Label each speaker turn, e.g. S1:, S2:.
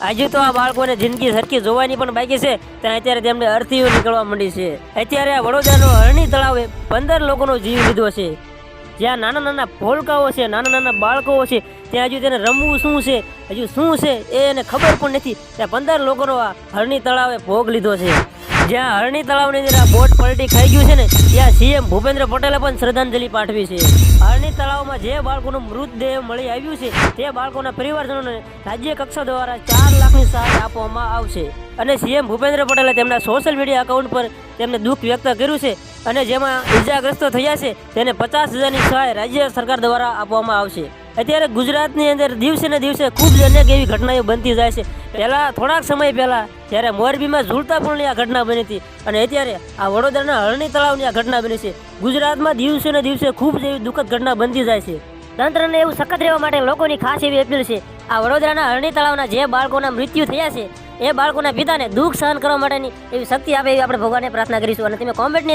S1: આજે તો આ બાળકોને જિંદગી સરખી જોવાની પણ બાકી છે ત્યાં અત્યારે તેમને અર્થીઓ નીકળવા માંડી છે. અત્યારે આ વડોદરાનો હરણી તળાવે પંદર લોકોનો જીવ લીધો છે. જ્યાં નાના નાના ભોલકાઓ છે, નાના નાના બાળકો છે, ત્યાં હજુ તેને રમવું શું છે, હજુ શું છે એ એને ખબર પણ નથી. ત્યાં પંદર લોકોનો આ હરણી તળાવે ભોગ લીધો છે. જ્યાં હરણી તળાવની અંદર આ બોટ પલટી ખાઈ ગયું છે ને, ત્યાં સીએમ ભૂપેન્દ્ર પટેલે પણ શ્રદ્ધાંજલિ પાઠવી છે. હરણી તળાવમાં જે બાળકોનું મૃતદેહ મળી આવ્યું છે, તે બાળકોના પરિવારજનોને રાજ્ય કક્ષા દ્વારા ચાર લાખની સહાય આપવામાં આવશે. અને સીએમ ભૂપેન્દ્ર પટેલે તેમના સોશિયલ મીડિયા એકાઉન્ટ પર તેમને દુઃખ વ્યક્ત કર્યું છે અને જેમાં ઇજાગ્રસ્તો થયા છે, તેને પચાસ હજારની સહાય રાજ્ય સરકાર દ્વારા આપવામાં આવશે. અત્યારે ગુજરાતની અંદર દિવસે ને દિવસે ખૂબ જ અનેક એવી ઘટનાઓ બનતી જાય છે. પહેલા થોડાક સમય પહેલા જ્યારે મોરબીમાં ઝૂલતા પુલની આ ઘટના બની હતી અને અત્યારે આ વડોદરાના હરણી તળાવની આ ઘટના બની છે. ગુજરાતમાં દિવસે ને દિવસે ખૂબ જ એવી દુઃખદ ઘટના બનતી જાય છે. તંત્રને એવું સખત રહેવા માટે લોકોની ખાસ એવી અપીલ છે. આ વડોદરાના હરણી તળાવના જે બાળકોના મૃત્યુ થયા છે, એ બાળકોના પિતાને દુઃખ સહન કરવા માટેની એવી શક્તિ આપે એવી આપણે ભગવાનને પ્રાર્થના કરીશું. અને તમે કોમેન્ટની અંદર